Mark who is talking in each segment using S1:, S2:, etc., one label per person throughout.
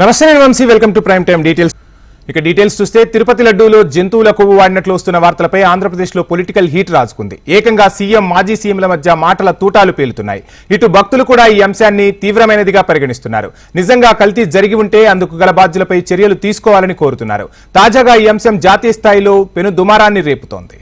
S1: నమస్తే నేను Vamshi welcome to prime time details. ఇక డీటెయిల్స్ చూస్తే తిరుపతి లడ్డూలో జంతువుల కొవ్వు వాడినట్లు వస్తున్న వార్తలపై ఆంధ్రప్రదేశ్లో పొలిటికల్ హీట్ రాజుకుంది. ఏకంగా సీఎం మాజీ సీఎంల మధ్య మాటల తూటాలు పేలుతున్నాయి. ఇటు భక్తులు కూడా ఈ అంశాన్ని తీవ్రమైనదిగా పరిగణిస్తున్నారు. నిజంగా కల్తీ జరిగి ఉంటే అందుకు గల బాధ్యులపై చర్యలు తీసుకోవాలని కోరుతున్నారు. తాజాగా ఈ అంశం జాతీయ స్థాయిలో పెను దుమారాన్ని రేపుతోంది.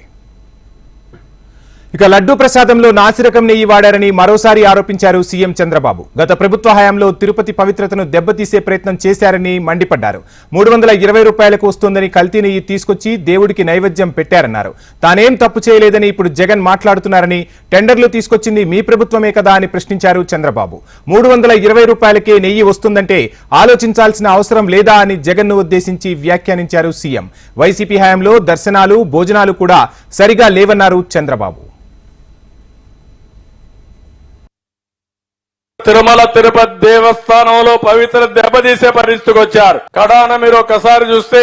S1: ఇక లడ్డూ ప్రసాదంలో నాసిరకం నెయ్యి వాడారని మరోసారి ఆరోపించారు సీఎం చంద్రబాబు. గత ప్రభుత్వ హయాంలో తిరుపతి పవిత్రతను దెబ్బతీసే ప్రయత్నం చేశారని మండిపడ్డారు. మూడు వందల ఇరవై రూపాయలకు వస్తుందని కల్తీ నెయ్యి తీసుకొచ్చి దేవుడికి నైవేద్యం పెట్టారన్నారు. తానేం తప్పు చేయలేదని ఇప్పుడు జగన్ మాట్లాడుతున్నారని టెండర్లు తీసుకొచ్చింది మీ ప్రభుత్వమే కదా అని ప్రశ్నించారు చంద్రబాబు. మూడు వందల ఇరవై రూపాయలకే నెయ్యి వస్తుందంటే ఆలోచించాల్సిన అవసరం లేదా అని జగన్ను ఉద్దేశించి వ్యాఖ్యానించారు సీఎం. వైసీపీ హయాంలో దర్శనాలు భోజనాలు కూడా సరిగా లేవన్నారు చంద్రబాబు.
S2: తిరుమల తిరుపతి దేవస్థానంలో పవిత్ర దెబ్బతీసే పరిస్థితికి వచ్చారు. కడాన మీరు ఒకసారి చూస్తే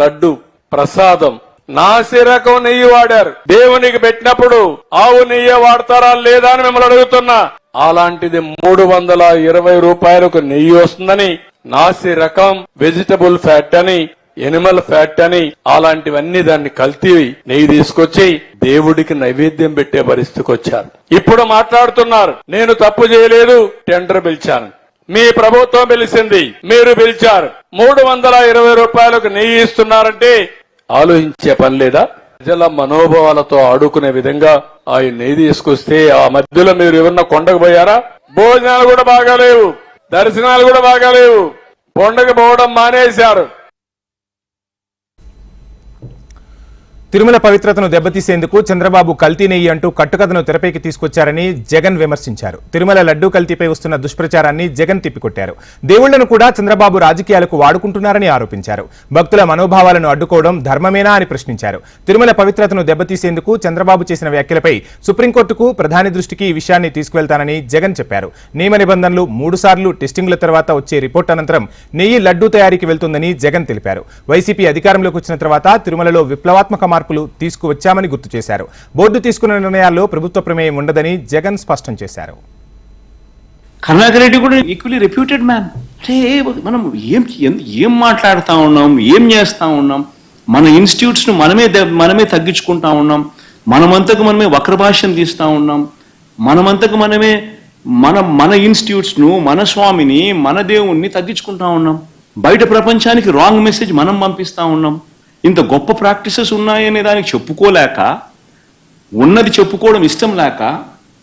S2: లడ్డు ప్రసాదం నాసి రకం నెయ్యి వాడారు. దేవునికి పెట్టినప్పుడు ఆవు నెయ్యి వాడతారా లేదా అని మిమ్మల్ని అడుగుతున్నా. అలాంటిది మూడు వందల ఇరవై రూపాయలకు నెయ్యి వస్తుందని నాసి రకం వెజిటబుల్ ఫ్యాట్ అని ఎనిమల్ ఫ్యాట్ అని అలాంటివన్నీ దాన్ని కల్తీ నెయ్యి తీసుకొచ్చి దేవుడికి నైవేద్యం పెట్టే పరిస్థితికి వచ్చారు. ఇప్పుడు మాట్లాడుతున్నారు నేను తప్పు చేయలేదు టెండర్ పిలిచాను. మీ ప్రభుత్వం పిలిచింది మీరు పిలిచారు. మూడు వందల ఇరవై రూపాయలకు నెయ్యి ఇస్తున్నారంటే ఆలోచించే పని లేదా? ప్రజల మనోభావాలతో ఆడుకునే విధంగా ఆయన నెయ్యి తీసుకొస్తే ఆ మధ్యలో మీరు ఎవరన్నా కొండకు పోయారా? భోజనాలు కూడా బాగాలేవు దర్శనాలు కూడా బాగాలేవు. కొండకు పోవడం మానేశారు.
S1: తిరుమల పవిత్రతను దెబ్బతీసేందుకు చంద్రబాబు కల్తీ నెయ్యి అంటూ కట్టుకథను తెరపైకి తీసుకొచ్చారని జగన్ విమర్శించారు. తిరుమల లడ్డూ కల్తీపై వస్తున్న దుష్ప్రచారాన్ని జగన్ తిప్పికొట్టారు. దేవుళ్ళను కూడా చంద్రబాబు రాజకీయాలకు వాడుకుంటున్నారని ఆరోపించారు. భక్తుల మనోభావాలను అడ్డుకోవడం ధర్మమేనా అని ప్రశ్నించారు. తిరుమల పవిత్రతను దెబ్బతీసేందుకు చంద్రబాబు చేసిన వ్యాఖ్యలపై సుప్రీంకోర్టుకు ప్రధాని దృష్టికి ఈ విషయాన్ని తీసుకువెళ్తానని జగన్ చెప్పారు. నియమ నిబంధనలు మూడు సార్లు టెస్టింగ్ల తర్వాత వచ్చే రిపోర్ట్ అనంతరం నెయ్యి లడ్డూ తయారీకి వెళ్తుందని జగన్ తెలిపారు. వైసీపీ అధికారంలోకి వచ్చిన తర్వాత తిరుమలలో విప్లవాత్మక మార్పులు తీసుకువచ్చామని గుర్తు చేశారు. బోర్డు తీసుకున్న నిర్ణయాల్లో ప్రభుత్వ ప్రమేయం ఉండదని జగన్ స్పష్టం చేశారు.
S3: కరుణాకర్ రెడ్డి కూడా ఈక్వలీ రెప్యూటెడ్ మ్యాన్ అంటే మనం ఏం ఏం- మాట్లాడుతూ ఉన్నాం ఏం చేస్తూ ఉన్నాం మన ఇన్స్టిట్యూట్స్ను మనమే మనమే తగ్గించుకుంటా ఉన్నాం మనమంతకు మనమే వక్రభాష్యం తీస్తూ ఉన్నాం మనమంతకు మనమే మన మన ఇన్స్టిట్యూట్స్ను మన స్వామిని మన దేవుణ్ణి తగ్గించుకుంటా ఉన్నాం. బయట ప్రపంచానికి రాంగ్ మెసేజ్ మనం పంపిస్తా ఉన్నాం. ఇంత గొప్ప ప్రాక్టీసెస్ ఉన్నాయనే దానికి చెప్పుకోలేక ఉన్నది చెప్పుకోవడం ఇష్టం లేక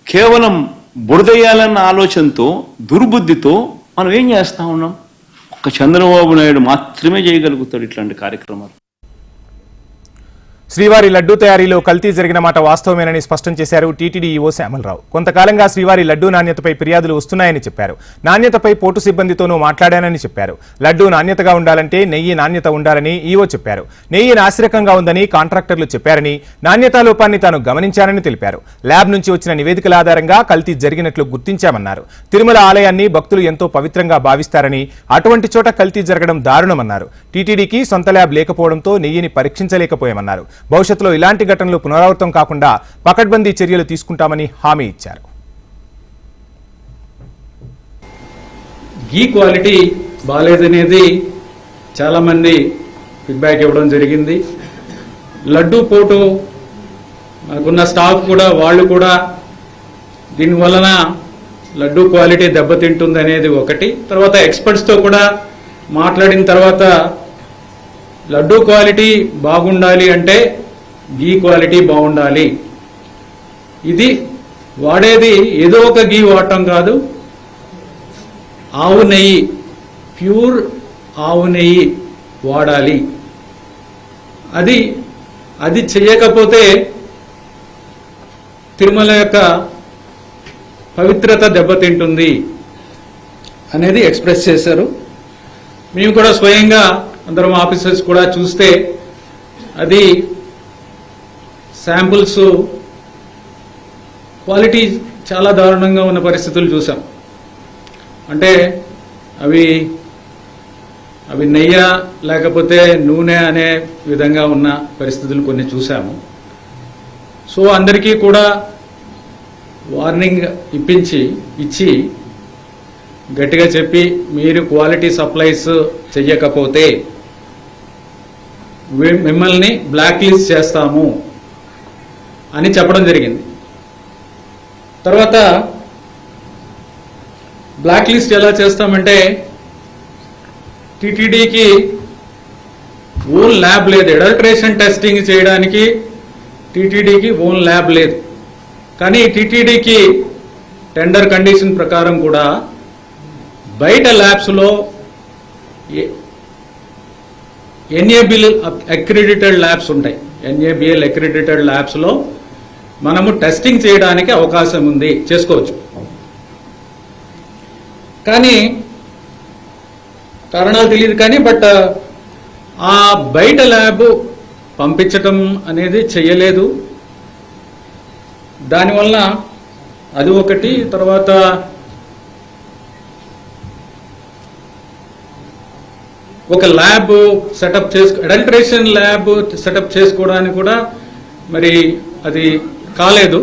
S3: కేవలం బురదయ్యాలన్న ఆలోచనతో దుర్బుద్ధితో మనం ఏం చేస్తా ఉన్నాం? ఒక్క చంద్రబాబు నాయుడు మాత్రమే చేయగలుగుతాడు ఇట్లాంటి కార్యక్రమాలు.
S1: శ్రీవారి లడ్డూ తయారీలో కల్తీ జరిగిన మాట వాస్తవమేనని స్పష్టం చేశారు టీటీడీ ఈవో శ్యామలరావు. కొంతకాలంగా శ్రీవారి లడ్డూ నాణ్యతపై ఫిర్యాదులు వస్తున్నాయని చెప్పారు. నాణ్యతపై పోటు సిబ్బందితోనూ మాట్లాడానని చెప్పారు. లడ్డూ నాణ్యతగా ఉండాలంటే నెయ్యి నాణ్యత ఉండాలని ఈవో చెప్పారు. నెయ్యి నాసిరకంగా ఉందని కాంట్రాక్టర్లు చెప్పారని నాణ్యతా లోపాన్ని తాను గమనించానని తెలిపారు. ల్యాబ్ నుంచి వచ్చిన నివేదికల ఆధారంగా కల్తీ జరిగినట్లు గుర్తించామన్నారు. తిరుమల ఆలయాన్ని భక్తులు ఎంతో పవిత్రంగా భావిస్తారని అటువంటి చోట కల్తీ జరగడం దారుణమన్నారు. టీటీడీకి సొంత ల్యాబ్ లేకపోవడంతో నెయ్యిని పరీక్షించలేకపోయామన్నారు. భవిష్యత్తులో ఇలాంటి ఘటనలు పునరావృతం కాకుండా పకడ్బందీ చర్యలు తీసుకుంటామని హామీ ఇచ్చారు.
S4: గీ క్వాలిటీ బాగాలేదనేది చాలామంది ఫీడ్బ్యాక్ ఇవ్వడం జరిగింది. లడ్డూ పోటు మనకున్న స్టాఫ్ కూడా వాళ్ళు కూడా దీని వలన లడ్డూ క్వాలిటీ దెబ్బతింటుంది అనేది ఒకటి. తర్వాత ఎక్స్పర్ట్స్తో కూడా మాట్లాడిన తర్వాత లడ్డూ క్వాలిటీ బాగుండాలి అంటే గీ క్వాలిటీ బాగుండాలి. ఇది వాడేది ఏదో ఒక గీ వాడటం కాదు. ఆవు నెయ్యి ప్యూర్ ఆవు నెయ్యి వాడాలి. అది అది చేయకపోతే తిరుమల యొక్క పవిత్రత దెబ్బతింటుంది. అనేది ఎక్స్ప్రెస్ చేశారు. మేము కూడా స్వయంగా అందరం ఆఫీసర్స్ కూడా చూస్తే అది శాంపుల్స్ క్వాలిటీ చాలా దారుణంగా ఉన్న పరిస్థితులు చూసాం. అంటే అవి అవి నెయ్య లేకపోతే నూనె అనే విధంగా ఉన్న పరిస్థితులు కొన్ని చూసాము. సో అందరికీ కూడా వార్నింగ్ ఇప్పించి ఇచ్చి గట్టిగా చెప్పి మీరు క్వాలిటీ సప్లైస్ చెయ్యకపోతే మిమ్మల్ని బ్లాక్ లిస్ట్ చేస్తాము అని చెప్పడం జరిగింది. తర్వాత బ్లాక్ లిస్ట్ ఎలా చేస్తామంటే టిటిడికి ఓన్ ల్యాబ్ లేదు. అడల్ట్రేషన్ టెస్టింగ్ చేయడానికి టీటీడీకి ఓన్ ల్యాబ్ లేదు. కానీ టీటీడీకి టెండర్ కండిషన్ ప్రకారం కూడా బయట ల్యాబ్స్లో ఎన్ఏబిల్ అక్రిడిటెడ్ ల్యాబ్స్ ఉంటాయి. ఎన్ఏబిఎల్ అక్రిడిటెడ్ ల్యాబ్స్లో మనము టెస్టింగ్ చేయడానికి అవకాశం ఉంది. చేసుకోవచ్చు. కానీ కారణాలు తెలియదు కానీ బట్ uh, ఆ బయట ల్యాబ్ పంపించటం అనేది చేయలేదు. దానివల్ల అది ఒకటి తర్వాత ఒక ల్యాబ్ సెటప్ చేసుకో అడల్టరేషన్ ల్యాబ్ సెటప్ చేసుకోవడానికి కూడా మరి అది కాలేదు.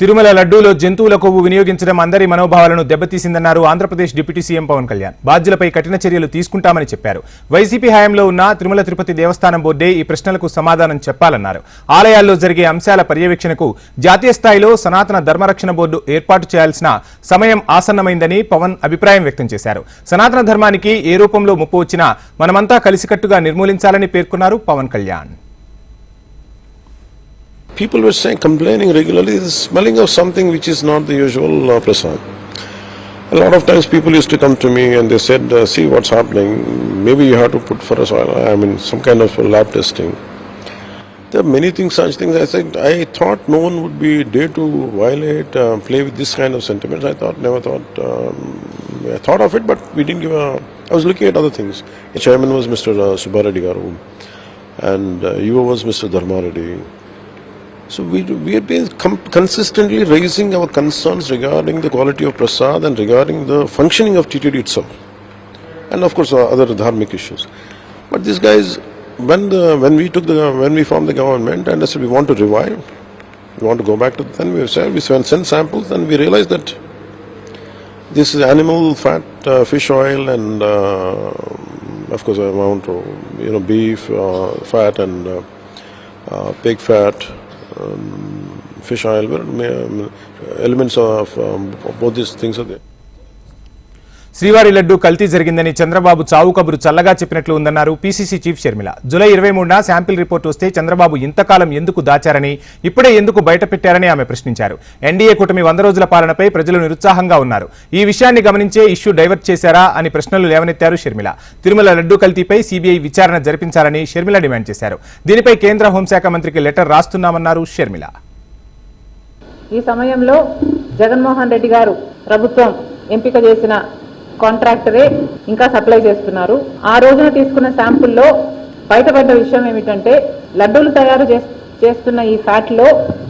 S1: తిరుమల లడ్డూలో జంతువుల కొవ్వు వినియోగించడం అందరి మనోభావాలను దెబ్బతీసిందన్నారు ఆంధ్రప్రదేశ్ డిప్యూటీ సీఎం పవన్ కళ్యాణ్. బాధ్యులపై కఠిన చర్యలు తీసుకుంటామని చెప్పారు. వైసీపీ హయాంలో ఉన్న తిరుమల తిరుపతి దేవస్థానం బోర్డే ఈ ప్రశ్నలకు సమాధానం చెప్పాలన్నారు. ఆలయాల్లో జరిగే అంశాల పర్యవేక్షణకు జాతీయ స్థాయిలో సనాతన ధర్మరక్షణ బోర్డు ఏర్పాటు చేయాల్సిన సమయం ఆసన్నమైందని పవన్ అభిప్రాయం వ్యక్తం చేశారు. సనాతన ధర్మానికి ఏ రూపంలో ముప్పు వచ్చినా మనమంతా కలిసికట్టుగా నిర్మూలించాలని పేర్కొన్నారు Pawan Kalyan.
S5: People were saying, complaining regularly, this smelling of something which is not the usual uh, prasad. A lot of times people used to come to me and they said, uh, see what's happening, maybe you have to put for a soil, I mean, some kind of lab testing. There are many things, such things. I said, I thought no one would be dare to violate, uh, play with this kind of sentiments. I thought, never thought, um, I thought of it, but we didn't give a. I was looking at other things. The chairman was Mr. Uh, Garu, and uh, you was Mr. Dharma Reddy. So we, we have been consistently raising our concerns regarding the quality of prasad and regarding the functioning of TTD itself, and of course uh, other dharmic issues. But these guys, when the when we took the when we formed the government and I said we want to revive, we want to go back to then we said we sent samples and we realized that this is animal fat, uh, fish oil, and uh, of course amount of you know beef uh, fat and uh, uh, pig fat, fish oil. um, Elements of um, both these things are there.
S1: శ్రీవారి లడ్డు కల్తీ జరిగిందని చంద్రబాబు చావు కబురు చల్లగా చెప్పినట్లు ఉందన్నారు PCC chief Sharmila. July ఇరవై మూడున శాంపిల్ రిపోర్ట్ వస్తే చంద్రబాబు ఇంతకాలం ఎందుకు దాచారని ఇప్పుడే ఎందుకు బయట పెట్టారని ఆమె ప్రశ్నించారు. ఎన్డీఏ కూటమి వంద రోజుల పాలనపై ప్రజలు నిరుత్సాహంగా ఉన్నారు. ఈ విషయాన్ని గమనించే ఇష్యూ డైవర్ట్ చేశారా అని ప్రశ్నలు లేవనెత్తారు షర్మిల. తిరుమల లడ్డు కల్తీపై సీబీఐ విచారణ జరిపించాలని షర్మిల డిమాండ్ చేశారు. దీనిపై కేంద్ర హోంశాఖ మంత్రికి లెటర్ రాస్తున్నామన్నారు షర్మిల.
S6: ఈ సమయంలో జగన్మోహన్ రెడ్డి గారు ప్రభుత్వం ఎంపిక చేసిన కాంట్రాక్టరే ఇంకా సప్లై చేస్తున్నారు. ఆ రోజున తీసుకున్న శాంపుల్లో బయటపడ్డ విషయం ఏమిటంటే లడ్డూలు తయారు చేస్తున్న ఈ ఫ్యాట్లో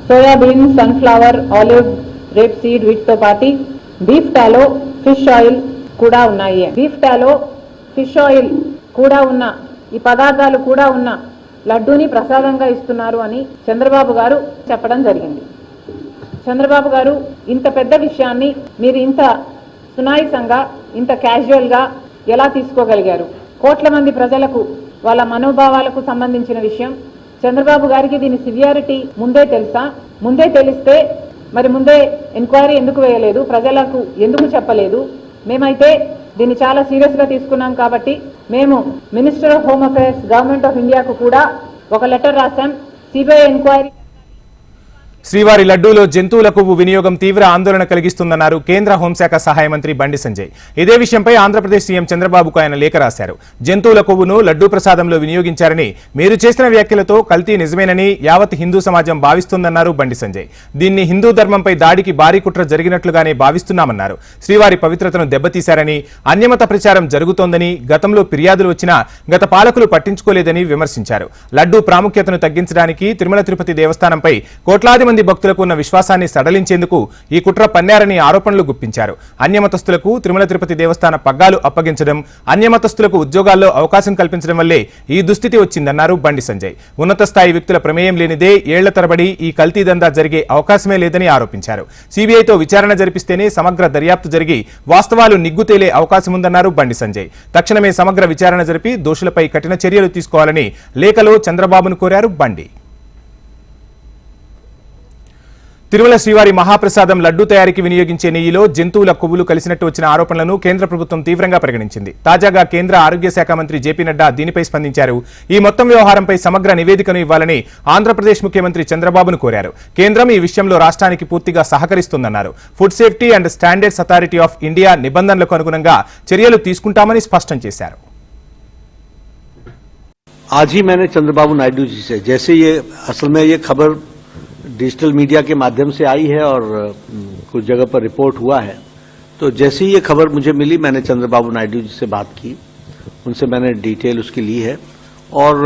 S6: soybean sunflower olive rapeseed వీటితో పాటు బీఫ్ టాలో ఫిష్ ఆయిల్ కూడా ఉన్నాయి. బీఫ్ టాలో ఫిష్ ఆయిల్ కూడా ఉన్న ఈ పదార్థాలు కూడా ఉన్న లడ్డూని ప్రసాదంగా ఇస్తున్నారు అని చంద్రబాబు గారు చెప్పడం జరిగింది. చంద్రబాబు గారు ఇంత పెద్ద విషయాన్ని మీరు ఇంత సునాయసంగా ఇంత క్యాజువల్గా ఎలా తీసుకోగలిగారు? కోట్ల మంది ప్రజలకు వాళ్ళ మనోభావాలకు సంబంధించిన విషయం. చంద్రబాబు గారికి దీని సివియారిటీ ముందే తెలుసా? ముందే తెలిస్తే మరి ముందే ఎంక్వైరీ ఎందుకు వేయలేదు? ప్రజలకు ఎందుకు చెప్పలేదు? మేమైతే దీన్ని చాలా సీరియస్గా తీసుకున్నాం కాబట్టి మేము minister of home affairs government of ఇండియాకు కూడా ఒక లెటర్ రాశాం. సిబిఐ ఎంక్వైరీ
S1: శ్రీవారి లడ్డూలో జంతువుల కొవ్వు వినియోగం తీవ్ర ఆందోళన కలిగిస్తుందన్నారు కేంద్ర హోంశాఖ సహాయ మంత్రి బండి సంజయ్. ఇదే విషయంపై ఆంధ్రప్రదేశ్ సీఎం చంద్రబాబుకు ఆయన లేఖ రాశారు. జంతువుల కొవ్వును లడ్డూ ప్రసాదంలో వినియోగించారని మీరు చేసిన వ్యాఖ్యలతో కల్తీ నిజమేనని యావత్ హిందూ సమాజం భావిస్తుందన్నారు బండి సంజయ్. దీన్ని హిందూ ధర్మంపై దాడికి భారీ కుట్ర జరిగినట్లుగానే భావిస్తున్నామన్నారు. శ్రీవారి పవిత్రతను దెబ్బతీశారని అన్యమత ప్రచారం జరుగుతోందని గతంలో ఫిర్యాదులు వచ్చినా గత పాలకులు పట్టించుకోలేదని విమర్శించారు. లడ్డూ ప్రాముఖ్యతను తగ్గించడానికి తిరుమల తిరుపతి దేవస్థానంపై కోట్లాది మంది భక్తులకు ఉన్న విశ్వాసాన్ని సడలించేందుకు ఈ కుట్ర పన్నారని ఆరోపణలు గుప్పించారు. అన్యమతస్థులకు తిరుమల తిరుపతి దేవస్థాన పగ్గాలు అప్పగించడం అన్యమతస్థులకు ఉద్యోగాల్లో అవకాశం కల్పించడం వల్లే ఈ దుస్థితి వచ్చిందన్నారు బండి సంజయ్. ఉన్నత స్థాయి వ్యక్తుల ప్రమేయం లేనిదే ఏళ్ళ తరబడి ఈ కల్తీ దందా జరిగే అవకాశమే లేదని ఆరోపించారు. సీబీఐతో విచారణ జరిపిస్తేనే సమగ్ర దర్యాప్తు జరిగి వాస్తవాలు నిగ్గు తేలే అవకాశముందన్నారు బండి సంజయ్. తక్షణమే సమగ్ర విచారణ జరిపి దోషులపై కఠిన చర్యలు తీసుకోవాలని లేఖలో చంద్రబాబును కోరారు బండి. తిరుమల శ్రీవారి మహాప్రసాదం లడ్డూ తయారీకి వినియోగించే నెయ్యిలో జంతువుల కొవ్వులు కలిసినట్టు వచ్చిన ఆరోపణలను కేంద్ర ప్రభుత్వం తీవ్రంగా పరిగణించింది తాజాగా కేంద్ర ఆరోగ్య శాఖ మంత్రి జేపీ నడ్డా దీనిపై స్పందించారు ఈ మొత్తం వ్యవహారంపై సమగ్ర నివేదికను ఇవ్వాలని ఆంధ్రప్రదేశ్ ముఖ్యమంత్రి చంద్రబాబును కోరారు కేంద్రం ఈ విషయంలో రాష్ట్రానికి పూర్తిగా సహకరిస్తుందన్నారు food safety and standards authority of India నిబంధనలకు అనుగుణంగా చర్యలు తీసుకుంటామని స్పష్టం చేశారు
S7: आज ही मैंने चंद्रबाबू नायडू जी से जैसे ये असल में ये खबर डिजिटल मीडिया के माध्यम से आई है और कुछ जगह पर रिपोर्ट हुआ है। तो जैसे ही ये खबर मुझे मिली मैंने चंद्रबाबू नायडू जी से बात की। उनसे मैंने डिटेल उसकी ली है। और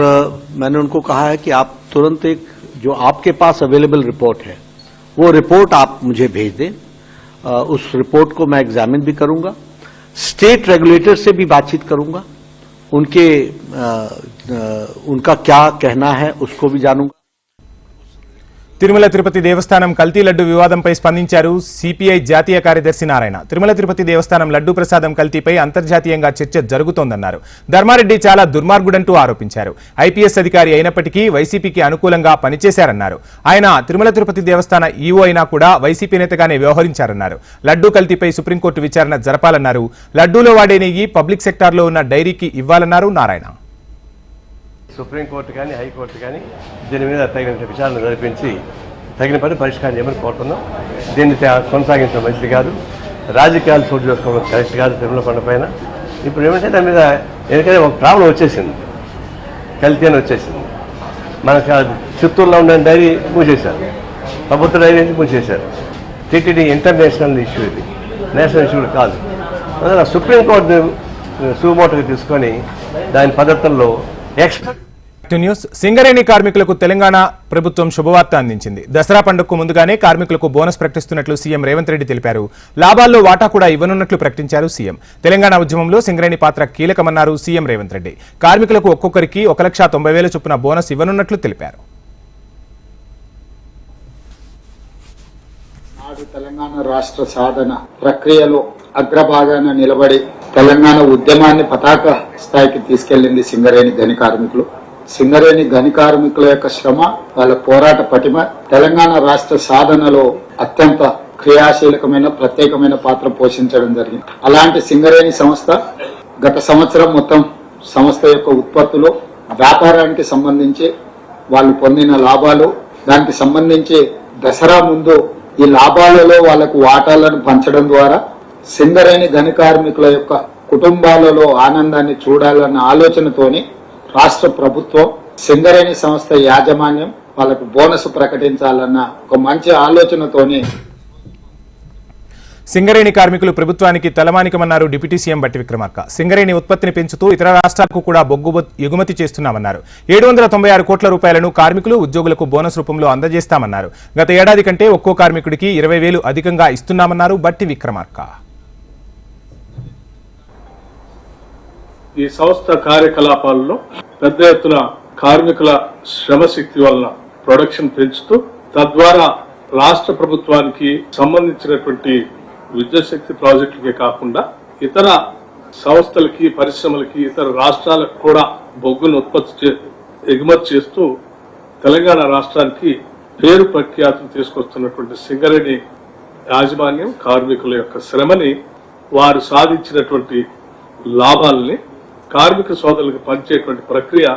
S7: मैंने उनको कहा है कि आप तुरंत एक जो आपके पास अवेलेबल रिपोर्ट है वो रिपोर्ट आप मुझे भेज दें। उस रिपोर्ट को मैं एग्जामिन भी करूँगा। स्टेट रेगुलेटर से भी बातचीत करूँगा। उनके अ, अ, उनका क्या कहना है उसको भी जानूँगा।
S1: తిరుమల తిరుపతి దేవస్థానం కల్తీ లడ్డు వివాదంపై స్పందించారు సిపిఐ జాతీయ కార్యదర్శి నారాయణ. తిరుమల తిరుపతి దేవస్థానం లడ్డు ప్రసాదం కల్తీపై అంతర్జాతీయంగా చర్చ జరుగుతోందన్నారు. ధర్మారెడ్డి చాలా దుర్మార్గుడంటూ ఆరోపించారు. ఐపీఎస్ అధికారి అయినప్పటికీ వైసీపీకి అనుకూలంగా పనిచేశారన్నారు. ఆయన తిరుమల తిరుపతి దేవస్థాన ఈఓ అయినా కూడా వైసీపీ నేతగానే వ్యవహరించారన్నారు. లడ్డూ కల్తీపై సుప్రీంకోర్టు విచారణ జరపాలన్నారు. లడ్డూలో వాడే నెయ్యి పబ్లిక్ సెక్టార్లో ఉన్న డైరీకి ఇవ్వాలన్నారు నారాయణ.
S8: సుప్రీంకోర్టు కానీ హైకోర్టు కానీ దీని మీద తగిన విచారణ జరిపించి తగిన పని పరిష్కారం చేయమని కోరుతున్నాం. దీన్ని కొనసాగించడం మంచిది కాదు రాజకీయాలు చోటు చేసుకోవడం కరెక్ట్ కాదు తిరుమల కొండ పైన. ఇప్పుడు ఏమంటే దాని మీద ఎందుకంటే ఒక ప్రాబ్లం వచ్చేసింది. కల్తీ అని వచ్చేసింది. మనకు చిత్తూరులో ఉన్న డైరీ మూసేశారు. ప్రభుత్వ డైరీ నుంచి మూసేశారు. టీటీడీ ఇంటర్నేషనల్ ఇష్యూ ఇది. నేషనల్ ఇష్యూ కాదు. అందువల్ల సుప్రీంకోర్టు సుమోటోగా తీసుకొని దాని పద్ధతుల్లో ఎక్స్పర్ట్
S1: న్యూస్. సింగరేణి కార్మికులకు తెలంగాణ ప్రభుత్వం శుభవార్త అందించింది. దసరా పండుగకు ముందుగానే కార్మికులకు బోనస్ ప్రకటిస్తున్నట్లు సీఎం రేవంత్ రెడ్డి తెలిపారు. లాభాల్లో వాటా కూడా ఇవ్వనున్నట్లు ప్రకటించారు సీఎం. తెలంగాణ ఉద్యమంలో సింగరేణి పాత్ర కీలకమన్నారు సీఎం రేవంత్ రెడ్డి. కార్మికులకు ఒక్కొక్కరికి ఒక లక్ష తొంభై వేల చొప్పున బోనస్ ఇవ్వనున్నట్లు తెలిపారు.
S9: తెలంగాణ రాష్ట్ర సాధన ప్రక్రియలో అగ్రభాగాన నిలబడి తెలంగాణ ఉద్యమాన్ని పతాక స్థాయికి తీసుకెళ్ళింది సింగరేణి గని కార్మికులు. సింగరేణి గని కార్మికుల యొక్క శ్రమ వాళ్ళ పోరాట పటిమ తెలంగాణ రాష్ట్ర సాధనలో అత్యంత క్రియాశీలకమైన ప్రత్యేకమైన పాత్ర పోషించడం జరిగింది. అలాంటి సింగరేణి సంస్థ గత సంవత్సరం మొత్తం సంస్థ యొక్క ఉత్పత్తులు వ్యాపారానికి సంబంధించి వాళ్ళు పొందిన లాభాలు దానికి సంబంధించి దసరా ముందు ఈ లాభాలలో వాళ్ళకు వాటాలను పంచడం ద్వారా సింగరేణి గని కార్మికుల యొక్క కుటుంబాలలో ఆనందాన్ని చూడాలన్న ఆలోచనతోని రాష్ట్ర ప్రభుత్వం సింగరేణి సంస్థ యాజమాన్యం వాళ్ళకు బోనస్ ప్రకటించాలన్న ఒక మంచి ఆలోచనతోనే
S1: సింగరేణి కార్మికులు ప్రభుత్వానికి తలమానికమన్నారు డిప్యూటీ సీఎం బట్టి విక్రమార్క. సింగరేణి ఉత్పత్తిని పెంచుతూ ఇతర రాష్ట్రాలకు కూడా బొగ్గు ఎగుమతి చేస్తున్నామన్నారు. ఏడు వందల తొంభై ఆరు కోట్ల రూపాయలను కార్మికులు ఉద్యోగులకు బోనస్ రూపంలో అందజేస్తామన్నారు. గత ఏడాది కంటే ఒక్కో కార్మికుడికి ఇరవై వేలు అధికంగా ఇస్తున్నామన్నారు బట్టి విక్రమార్క.
S10: ఈ సంస్థ కార్యకలాపాల్లో పెద్ద ఎత్తున కార్మికుల శ్రమశక్తి వలన ప్రొడక్షన్ పెంచుతూ తద్వారా రాష్ట్ర ప్రభుత్వానికి సంబంధించినటువంటి విద్యుత్ శక్తి ప్రాజెక్టులకే కాకుండా ఇతర సంస్థలకి పరిశ్రమలకి ఇతర రాష్ట్రాలకు కూడా బొగ్గును ఉత్పత్తి ఎగుమతి చేస్తూ తెలంగాణ రాష్ట్రానికి పేరు ప్రఖ్యాతులు తీసుకొస్తున్నటువంటి సింగరేణి యాజమాన్యం కార్మికుల యొక్క శ్రమని వారు సాధించినటువంటి లాభాలని కార్మిక సోదరులకు పంచేటువంటి ప్రక్రియ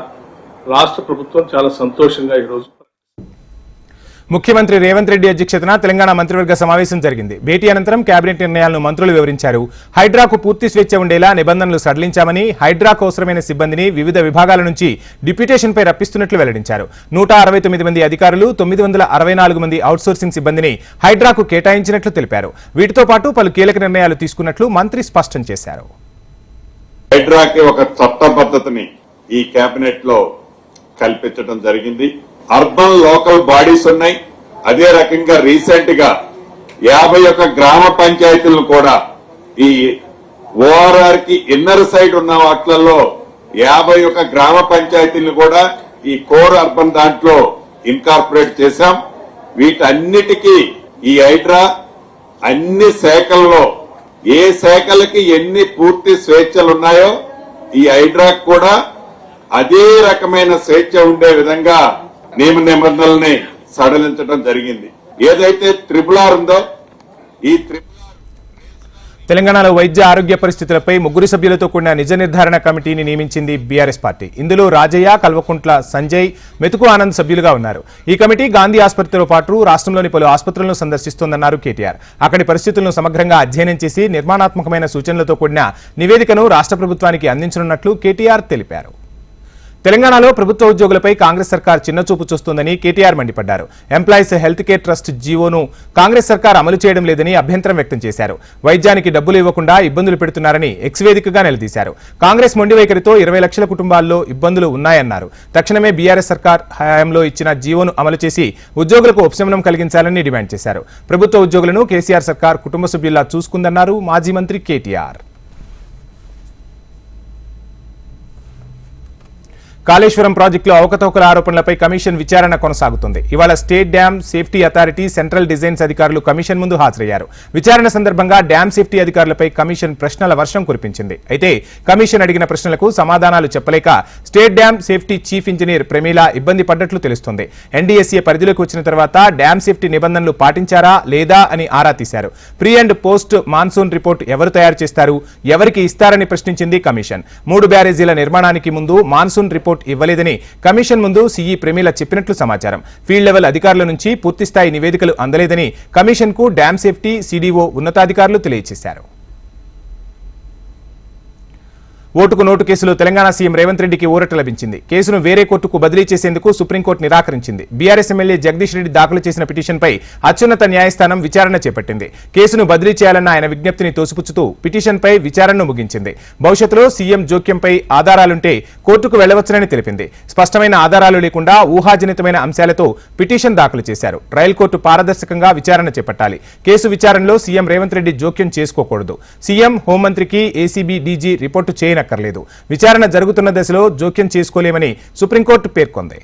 S10: రాష్ట్ర ప్రభుత్వం చాలా సంతోషంగా ఈరోజు
S1: ముఖ్యమంత్రి రేవంత్ రెడ్డి అధ్యక్షతన తెలంగాణ మంత్రివర్గ సమావేశం జరిగింది. భేటీ అనంతరం కేబినెట్ నిర్ణయాలను మంత్రులు వివరించారు. హైడ్రాకు పూర్తి స్వేచ్ఛ ఉండేలా నిబంధనలు సడలించామని హైడ్రాకు అవసరమైన సిబ్బందిని వివిధ విభాగాల నుంచి డిప్యూటేషన్పై రప్పిస్తున్నట్లు వెల్లడించారు. నూట అరవై తొమ్మిది మంది అధికారులు తొమ్మిది వందల అరవై నాలుగు మంది అవుట్సోర్సింగ్ సిబ్బందిని హైడ్రాకు కేటాయించినట్లు తెలిపారు. వీటితో పాటు పలు కీలక నిర్ణయాలు తీసుకున్నట్లు మంత్రి స్పష్టం చేశారు.
S11: హైడ్రాకి ఒక చట్ట పద్ధతిని ఈ కేబినెట్లో కల్పించడం జరిగింది. అర్బన్ లోకల్ బాడీస్ ఉన్నాయి. అదే రకంగా రీసెంట్గా యాభై ఒక్క గ్రామ పంచాయతీలను కూడా ఈ ఓఆర్ఆర్కి ఇన్నర్ సైడ్ ఉన్న వాటిలలో యాభై ఒక్క గ్రామ పంచాయతీలను కూడా ఈ కోర్ అర్బన్ దాంట్లో ఇన్కార్పొరేట్ చేశాం. వీటన్నిటికీ ఈ హైడ్రా అన్ని శాఖల్లో ఏ శాఖలకి ఎన్ని పూర్తి స్వేచ్ఛలు ఉన్నాయో ఈ హైడ్రాక్ కూడా అదే రకమైన స్వేచ్ఛ ఉండే విధంగా నియమ నిబంధనల్ని సడలించడం జరిగింది. ఏదైతే త్రిపుల్ ఉందో ఈ
S1: తెలంగాణలో వైద్య ఆరోగ్య పరిస్థితులపై ముగ్గురు సభ్యులతో కూడిన నిజ నిర్ధారణ కమిటీని నియమించింది బీఆర్ఎస్ పార్టీ. ఇందులో రాజయ్య కల్వకుంట్ల సంజయ్ మెతుకు ఆనంద్ సభ్యులుగా ఉన్నారు. ఈ కమిటీ గాంధీ ఆసుపత్రితో పాటు రాష్ట్రంలోని పలు ఆసుపత్రులను సందర్శిస్తోందన్నారు కేటీఆర్. అక్కడి పరిస్థితులను సమగ్రంగా అధ్యయనం చేసి నిర్మాణాత్మకమైన సూచనలతో కూడిన నివేదికను రాష్ట్ర ప్రభుత్వానికి అందించనున్నట్లు కేటీఆర్ తెలిపారు. తెలంగాణలో ప్రభుత్వ ఉద్యోగులపై కాంగ్రెస్ సర్కార్ చిన్నచూపు చూస్తోందని కేటీఆర్ మండిపడ్డారు. ఎంప్లాయీస్ హెల్త్ కేర్ ట్రస్ట్ జీవోను కాంగ్రెస్ సర్కార్ అమలు చేయడం లేదని అభ్యంతరం వ్యక్తం చేశారు. వైద్యానికి డబ్బులు ఇవ్వకుండా ఇబ్బందులు పెడుతున్నారని ఎక్స్వేదికగా నిలదీశారు. కాంగ్రెస్ మొండి వైఖరితో ఇరవై లక్షల కుటుంబాల్లో ఇబ్బందులు ఉన్నాయన్నారు. తక్షణమే బీఆర్ఎస్ సర్కార్ హయాంలో ఇచ్చిన జీవోను అమలు చేసి ఉద్యోగులకు ఉపశమనం కలిగించాలని డిమాండ్ చేశారు. ప్రభుత్వ ఉద్యోగులను కేసీఆర్ సర్కార్ కుటుంబ సభ్యుల్లా చూసుకుందన్నారు మాజీ మంత్రి కేటీఆర్. కాళేశ్వరం ప్రాజెక్టులో అవకతవకల ఆరోపణలపై కమిషన్ విచారణ కొనసాగుతుంది. ఇవాళ state dam safety authority central designs అధికారులు కమిషన్ ముందు హాజరయ్యారు. విచారణ సందర్భంగా డ్యామ్ సేఫ్టీ అధికారులపై కమిషన్ ప్రశ్నల వర్షం కురిపించింది. అయితే కమిషన్ అడిగిన ప్రశ్నలకు సమాధానాలు చెప్పలేక state dam safety chief engineer Pramila ఇబ్బంది పడ్డట్లు తెలుస్తుంది. ఎన్డీఎస్ఏ పరిధిలోకి వచ్చిన తర్వాత డ్యామ్ సేఫ్టీ నిబంధనలు పాటించారా లేదా అని ఆరా తీశారు. Pre and post monsoon report ఎవరు తయారు చేస్తారు? ఎవరికి ఇస్తారని ప్రశ్నించింది కమిషన్. మూడు బ్యారేజీల నిర్మాణానికి ముందు మాన్సూన్ రిపోర్ట్ ఇవ్వలేదని కమిషన్ ముందు సీఈ ప్రమీల చెప్పినట్లు సమాచారం. ఫీల్డ్ లెవెల్ అధికారుల నుంచి పూర్తిస్థాయి నివేదికలు అందలేదని కమిషన్కు డ్యామ్ సేఫ్టీ సీడీఓ ఉన్నతాధికారులు తెలియజేశారు. ఓటుకు నోటు కేసులో తెలంగాణ సీఎం రేవంత్ రెడ్డికి ఊరట లభించింది. కేసును వేరే కోర్టుకు బదిలీ చేసేందుకు సుప్రీంకోర్టు నిరాకరించింది. బీఆర్ఎస్ ఎమ్మెల్యే జగదీష్ రెడ్డి దాఖలు చేసిన పిటిషన్పై అత్యున్నత న్యాయస్థానం విచారణ చేపట్టింది. కేసును బదిలీ చేయాలన్న ఆయన విజ్ఞప్తిని తోసిపుచ్చుతూ పిటిషన్పై విచారణను ముగించింది. భవిష్యత్తులో సీఎం జోక్యంపై ఆధారాలుంటే కోర్టుకు వెళ్ళవచ్చునని తెలిపింది. స్పష్టమైన ఆధారాలు లేకుండా ఊహాజనితమైన అంశాలతో పిటిషన్ దాఖలు చేశారు. ట్రయల్ కోర్టు పారదర్శకంగా విచారణ చేపట్టాలి. కేసు విచారణలో సీఎం రేవంత్ రెడ్డి జోక్యం చేసుకోకూడదు. సీఎం హోంమంత్రికి ఏసీబీ డీజీ రిపోర్టు చేయనక్కర్లేదు. విచారణ జరుగుతున్న దశలో జోక్యం చేసుకోలేమని సుప్రీంకోర్టు పేర్కొంది.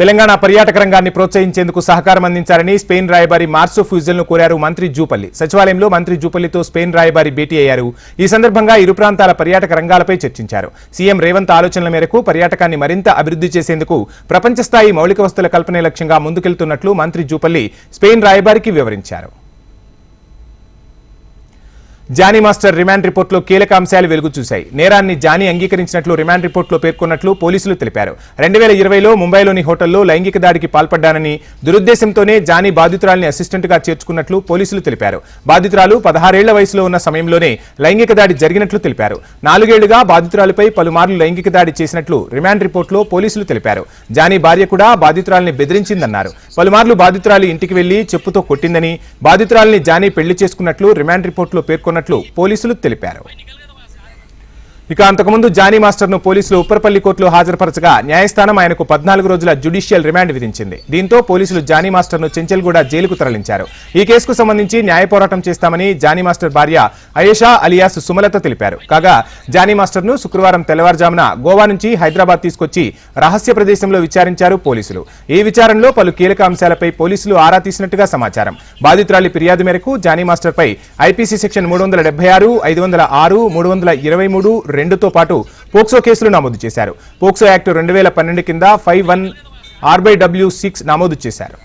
S1: తెలంగాణ పర్యాటక రంగాన్ని ప్రోత్సహించేందుకు సహకారం అందించాలని స్పెయిన్ రాయబారి మార్సో ఫ్యూజల్ను కోరారు మంత్రి జూపల్లి. సచివాలయంలో మంత్రి జూపల్లితో స్పెయిన్ రాయబారి భేటీ అయ్యారు. ఈ సందర్భంగా ఇరు ప్రాంతాల పర్యాటక రంగాలపై చర్చించారు. సీఎం రేవంత్ ఆలోచనల మేరకు పర్యాటకాన్ని మరింత అభివృద్ధి చేసేందుకు ప్రపంచ స్థాయి మౌలిక వస్తువుల కల్పనే లక్ష్యంగా ముందుకెళ్తున్నట్లు మంత్రి జూపల్లి స్పెయిన్ రాయబారికి వివరించారు. జానీ మాస్టర్ రిమాండ్ రిపోర్టులో కీలక అంశాలు వెలుగు చూశాయి. నేరాన్ని జానీ అంగీకరించినట్లు రిమాండ్ రిపోర్టులో పేర్కొన్నట్లు పోలీసులు తెలిపారు. రెండు వేల ఇరవైలో ముంబైలోని హోటల్లో లైంగిక దాడికి పాల్పడ్డానని దురుద్దేశంతోనే జానీ బాధితురాల్ని అసిస్టెంట్గా చేర్చుకున్నట్లు పోలీసులు తెలిపారు. బాధితురాలు పదహారేళ్ళ వయసులో ఉన్న సమయంలోనే లైంగిక దాడి జరిగినట్లు తెలిపారు. నాలుగేళ్ళుగా బాధితురాలపై పలుమార్లు లైంగిక దాడి చేసినట్లు రిమాండ్ రిపోర్టులో పోలీసులు తెలిపారు. జానీ భార్య కూడా బాధితురాల్ని బెదిరించిందన్నారు. పలుమార్లు బాధితురాలు ఇంటికి వెళ్ళి చెప్పుతో కొట్టిందని బాధితురాల్ని జానీ పెళ్ళి చేసుకున్నట్లు రిమాండ్ రిపోర్టులో పేర్కొన్నట్లు పోలీసులు తెలిపారు. ఇక అంతకుముందు జానీ మాస్టర్ను పోలీసులు ఉప్పరపల్లి కోర్టులో హాజరుపరచగా న్యాయస్థానం ఆయనకు పద్నాలుగు రోజుల జ్యుడిషియల్ రిమాండ్ విధించింది. దీంతో పోలీసులు జానీ మాస్టర్ను చెంచల్గూడ జైలుకు తరలించారు. ఈ కేసుకు సంబంధించి న్యాయ పోరాటం చేస్తామని జానీ మాస్టర్ భార్య అయేషా అలియాస్ సుమలత తెలిపారు. కాగా జానీ మాస్టర్ను శుక్రవారం తెల్లవారుజామున గోవా నుంచి హైదరాబాద్ తీసుకొచ్చి రహస్య ప్రదేశంలో విచారించారు పోలీసులు. ఈ విచారణలో పలు కీలక అంశాలపై పోలీసులు ఆరా తీసినట్టుగా సమాచారం. బాధితురాలి ఫిర్యాదు మేరకు జానీ మాస్టర్ పై ఐపీసీ సెక్షన్ మూడు వందల డెబ్బై ఆరు ఐదు వందల ఆరు మూడు వందల ఇరవై మూడు రెండుతో పాటు పోక్సో కేసులు నమోదు చేశారు. పోక్సో యాక్ట్ రెండు వేల పన్నెండు కింద five one R by W six నమోదు చేశారు.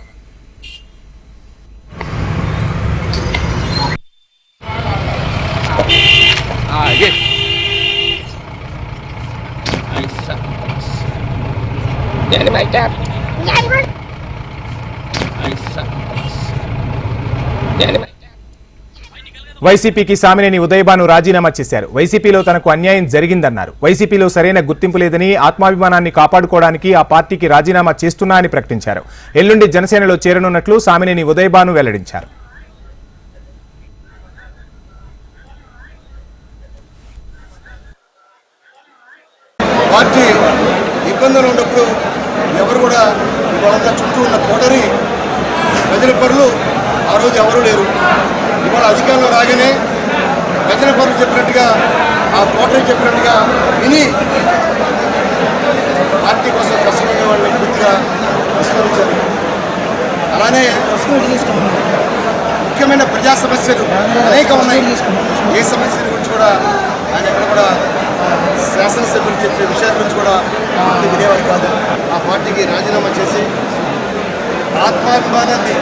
S1: వైసీపీకి సామినేని ఉదయభాను రాజీనామా చేశారు. వైసీపీలో తనకు అన్యాయం జరిగిందన్నారు. వైసీపీలో సరైన గుర్తింపు లేదని ఆత్మాభిమానాన్ని కాపాడుకోవడానికి ఆ పార్టీకి రాజీనామా చేస్తున్నా అని ప్రకటించారు. ఎల్లుండి జనసేనలో చేరనున్నట్లు సామినేని ఉదయభాను వెల్లడించారు.
S12: పార్టీ ఇబ్బందులు ఉన్నప్పుడు ఎవరు కూడా చుట్టూ ఉన్న కోటరి ప్రజల పనులు ఆ రోజు ఎవరూ లేరు. ఇవాళ అధికారంలో రాగానే ప్రజల పరులు చెప్పినట్టుగా ఆ కోటరి చెప్పినట్టుగా విని పార్టీ కోసం కష్టపడే వాళ్ళని పూర్తిగా విస్మరించారు. అలానే ముఖ్యమైన ప్రజా సమస్యలు అనేక ఉన్నాయి. ఏ సమస్యల గురించి కూడా ఆయన ఎక్కడ కూడా శాసనసభ్యులు చెప్పే విషయాల గురించి కూడా వినేవారు కాదు. ఆ పార్టీకి రాజీనామా చేసి ఆత్మాభిమానాన్ని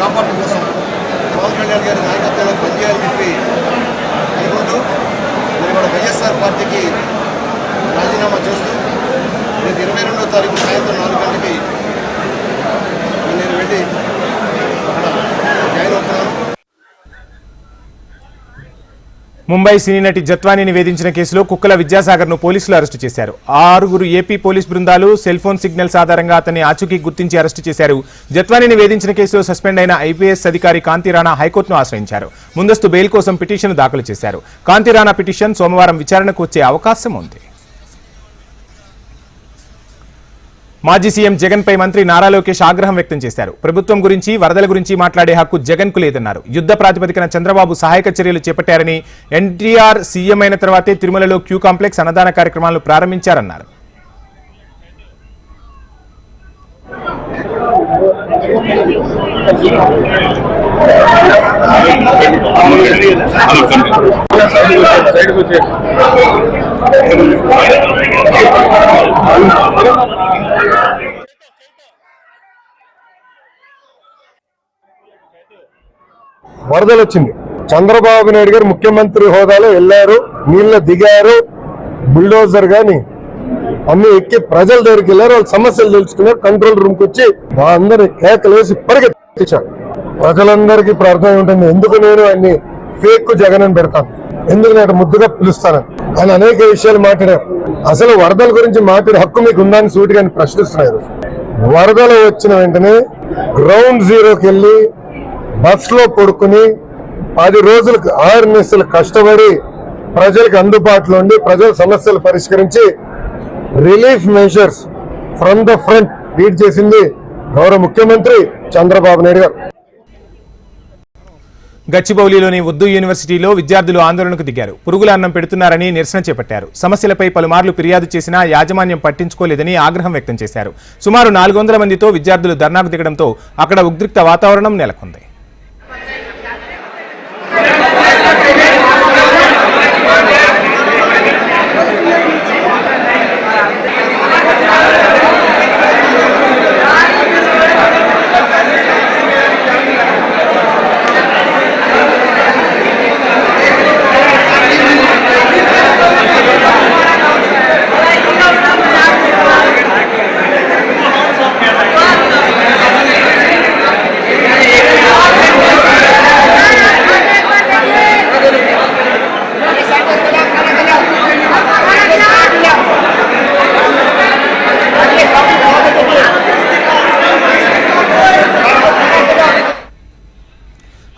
S12: కాపాడటం కోసం పవన్ కళ్యాణ్ గారి నాయకత్వంలో పనిచేయాలని చెప్పి అనుకుంటూ నేను మన వైఎస్ఆర్ పార్టీకి రాజీనామా చేస్తూ రేపు ఇరవై రెండో తారీఖు సాయంత్రం నాలుగు గంటలకి నేను వెళ్ళి అక్కడ జాయిన్ అవుతున్నాను.
S1: ముంబై సినీ నటి జత్వానీని వేధించిన కేసులో కుక్కల విద్యాసాగర్ను పోలీసులు అరెస్టు చేశారు. ఆరుగురు ఏపీ పోలీస్ బృందాలు సెల్ ఫోన్ సిగ్నల్స్ ఆధారంగా అతన్ని ఆచూకీ గుర్తించి అరెస్టు చేశారు. జత్వానీని వేధించిన కేసులో సస్పెండ్ అయిన ఐపీఎస్ అధికారి కాంతి రాణా హైకోర్టును ఆశ్రయించారు. ముందస్తు బెయిల్ కోసం పిటిషన్ దాఖలు చేశారు. కాంతి రాణా పిటిషన్ సోమవారం విచారణకు వచ్చే అవకాశం ఉంది. మాజీ సీఎం జగన్ పై మంత్రి నారా లోకేష్ ఆగ్రహం వ్యక్తం చేశారు. ప్రభుత్వం గురించి వరదల గురించి మాట్లాడే హక్కు జగన్కు లేదన్నారు. యుద్ధ ప్రాతిపదికన చంద్రబాబు సహాయక చర్యలు చేపట్టారని ఎన్టీఆర్ సీఎం అయిన తర్వాతే తిరుమలలో క్యూ కాంప్లెక్స్ అన్నదాన కార్యక్రమాలను ప్రారంభించారన్నారు.
S12: వరదలు వచ్చింది. చంద్రబాబు నాయుడు గారు ముఖ్యమంత్రి హోదాలో వెళ్ళారు నీళ్ళ దిగారు బుల్డోజర్ గాని అన్ని ఎక్కి ప్రజల దగ్గరికి వెళ్ళారు వాళ్ళ సమస్యలు తెలుసుకున్నారు కంట్రోల్ రూమ్కి వచ్చి అందరిని కేకలేసి పరిగెత్తించారు. ప్రజలందరికీ ప్రార్థన ఉంటుంది ఎందుకు నేను అన్ని ఫేక్ జగన్ అని పెడతాను? ఎందుకు నేను ముద్దుగా పిలుస్తాను అని అనేక విషయాలు మాట్లాడారు అసలు వరదల గురించి మాట్లాడే హక్కు మీకు ఉందని సూటిగా ప్రశ్నిస్తున్నారు. వరదలు వచ్చిన వెంటనే గ్రౌండ్ జీరోకి వెళ్ళి బస్లో పడుకుని పది రోజులకు ఆరు నెలలు కష్టపడి ప్రజలకు అందుబాటులో ఉండి ప్రజల సమస్యలు పరిష్కరించి relief measures from the front lead చేసింది గౌరవ ముఖ్యమంత్రి చంద్రబాబు నాయుడు గారు.
S1: గచ్చిబౌలిలోని ఉర్దూ యూనివర్సిటీలో విద్యార్థులు ఆందోళనకు దిగారు. పురుగుల అన్నం పెడుతున్నారని నిరసన చేపట్టారు. సమస్యలపై పలుమార్లు ఫిర్యాదు చేసినా యాజమాన్యం పట్టించుకోలేదని ఆగ్రహం వ్యక్తం చేశారు. సుమారు నాలుగు వందల మందితో విద్యార్థులు ధర్నాకు దిగడంతో అక్కడ ఉద్రిక్త వాతావరణం నెలకొంది.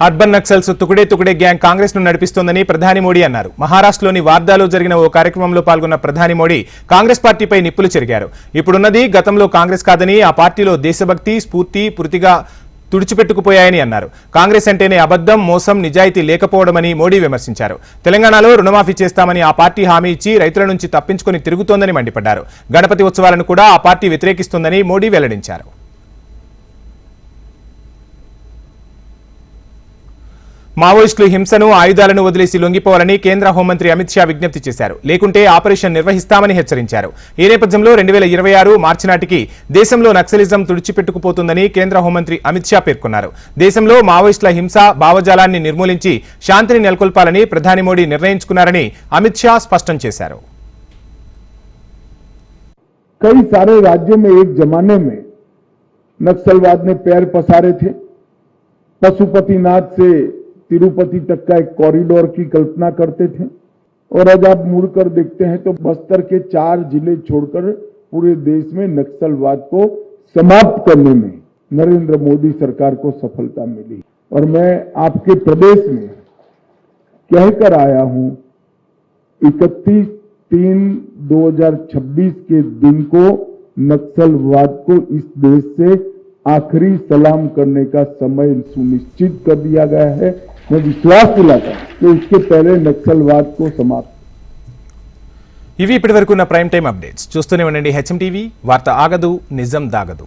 S1: అర్బన్ నక్సల్స్ తుకుడే తుకుడే గ్యాంగ్ కాంగ్రెస్ను నడిపిస్తోందని ప్రధాని మోడీ అన్నారు. మహారాష్ట్రలోని వార్దాలో జరిగిన ఓ కార్యక్రమంలో పాల్గొన్న ప్రధాని మోడీ కాంగ్రెస్ పార్టీపై నిప్పులు చెరిగారు. ఇప్పుడున్నది గతంలో కాంగ్రెస్ కాదని ఆ పార్టీలో దేశభక్తి స్ఫూర్తి పూర్తిగా తుడిచిపెట్టుకుపోయాయని అన్నారు. కాంగ్రెస్ అంటేనే అబద్ధం మోసం నిజాయితీ లేకపోవడమని మోడీ విమర్శించారు. తెలంగాణలో రుణమాఫీ చేస్తామని ఆ పార్టీ హామీ ఇచ్చి రైతుల నుంచి తప్పించుకొని తిరుగుతోందని మండిపడ్డారు. గణపతి ఉత్సవాలను కూడా ఆ పార్టీ వ్యతిరేకిస్తోందని మోడీ వెల్లడించారు. మావోయిస్టులు హింసను ఆయుధాలను వదిలేసి లొంగిపోవాలని కేంద్ర హోంమంత్రి అమిత్ షా విజ్ఞప్తి చేశారు లేకుంటే ఆపరేషన్ నిర్వహిస్తామని హెచ్చరించారు ఈ నేపథ్యంలో రెండు వేల ఇరవై ఆరు మార్చి నాటికి దేశంలో నక్సలిజం తుడిచిపెట్టుకుపోతుందని కేంద్ర హోంమంత్రి అమిత్ షా పేర్కొన్నారు దేశంలో మావోయిస్టుల హింస భావజాలాన్ని నిర్మూలించి శాంతిని నెలకొల్పాలని ప్రధాని మోడీ నిర్ణయించుకున్నారని అమిత్ షా స్పష్టం చేశారు
S13: कई सारे राज्यों में एक जमाने में नक्सलवाद ने पैर पसारे थे पशुपतिनाथ से तिरुपति तक का एक कॉरिडोर की कल्पना करते थे। और आज आप मुड़कर देखते हैं तो बस्तर के चार ज़िले छोड़कर पूरे देश में नक्सलवाद को समाप्त करने में नरेंद्र मोदी सरकार को सफलता मिली। और मैं आपके प्रदेश में कहकर आया हूँ 31 तीन 2026 के दिन को नक्सलवाद को इस देश से आखिरी सलाम करने का समय सुनिश्चित कर दिया गया है। मैं विश्वास दिलाता हूं कि इसके पहले नक्सलवाद को समाप्त
S1: ఇవి ఇప్పటి వరకు ఉన్న ప్రైమ్ టైం అప్డేట్స్ చూస్తూనే ఉండండి హెచ్ఎం టీవీ వార్త ఆగదు నిజం దాగదు